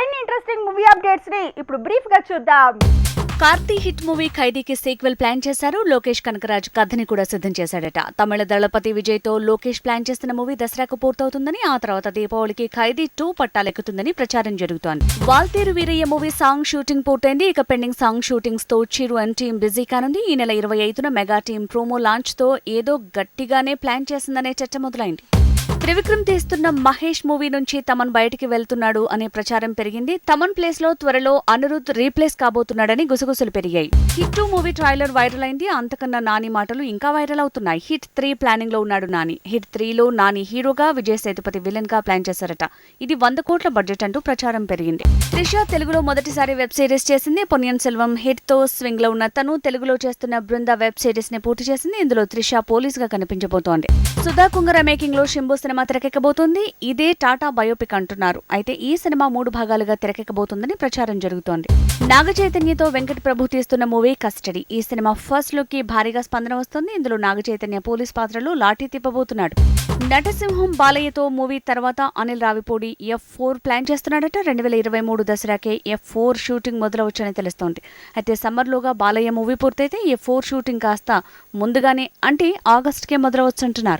మరిన్ని interesting movie అప్డేట్స్ని ఇప్పుడు బ్రీఫ్గా చూద్దాం. కార్తీ హిట్ మూవీ ఖైదీకి సీక్వెల్ ప్లాన్ చేశారు. లోకేష్ కనకరాజ్ కథని కూడా సిద్ధం చేశాడట. తమిళ దళపతి విజయ్తో లోకేష్ ప్లాన్ చేస్తున్న మూవీ దసరాకు పూర్తవుతుందని ఆ తర్వాత దీపావళికి ఖైదీ టూ పట్టాలెక్కుతుందని ప్రచారం జరుగుతోంది. Waltair Veerayya movie song shooting పూర్తయింది. ఇక పెండింగ్ సాంగ్ షూటింగ్స్తో చిరు అండ్ టీం బిజీ కానుంది. ఈ నెల ఇరవై ఐదున మెగా టీం ప్రోమో లాంచ్తో ఏదో గట్టిగానే ప్లాన్ చేసిందనే చర్చ మొదలైంది. త్రివిక్రమ్ తీస్తున్న మహేష్ మూవీ నుంచి తమన్ బయటికి వెళ్తున్నాడు అనే ప్రచారం పెరిగింది. తమన్ ప్లేస్లో త్వరలో అనిరుద్ రీప్లేస్ కాబోతున్నాడని గుసగుసలు పెరిగాయి. Hit two movie trailer viral అయింది. అంతకన్నా నాని మాటలు ఇంకా వైరల్ అవుతున్నాయి. హిట్ త్రీ ప్లానింగ్లో ఉన్నాడు నాని. హిట్ త్రీలో నాని హీరోగా విజయ్ సేతుపతి విలన్గా ప్లాన్ చేశారట. ఇది వంద కోట్ల బడ్జెట్ అంటూ ప్రచారం పెరిగింది. త్రిష తెలుగులో మొదటిసారి వెబ్ సిరీస్ చేసింది. పొన్నియన్ సెల్వం హిట్తో స్వింగ్లో ఉన్న తను తెలుగులో చేస్తున్న బృంద వెబ్ సిరీస్ని పూర్తి చేసింది. ఇందులో త్రిష పోలీస్గా కనిపించబోతోంది. సుధా కుంగర మేకింగ్లో శంభు సినిమా తెరకెక్కబోతుంది. ఇదే టాటా బయోపిక్ అంటున్నారు. అయితే ఈ సినిమా మూడు భాగాలుగా తెరకెక్కబోతుందని ప్రచారం జరుగుతోంది. నాగ చైతన్యతో వెంకట ప్రభు తీస్తున్న మూవీ కస్టడీ. ఈ సినిమా ఫస్ట్ లుక్కి భారీగా స్పందన వస్తుంది. ఇందులో నాగ చైతన్య పోలీస్ పాత్రలో లాఠీ తిప్పబోతున్నాడు. నటసింహం బాలయ్యతో మూవీ తర్వాత Anil Ravipudi F four plan చేస్తున్నాడట. రెండు వేల ఇరవై మూడు దసరాకే ఎఫ్ ఫోర్ షూటింగ్ మొదలవచ్చని తెలుస్తోంది. అయితే సమ్మర్లోగా బాలయ్య మూవీ పూర్తయితే ఎఫ్ ఫోర్ షూటింగ్ కాస్త ముందుగానే అంటే ఆగస్టుకే మొదలవచ్చంటున్నారు.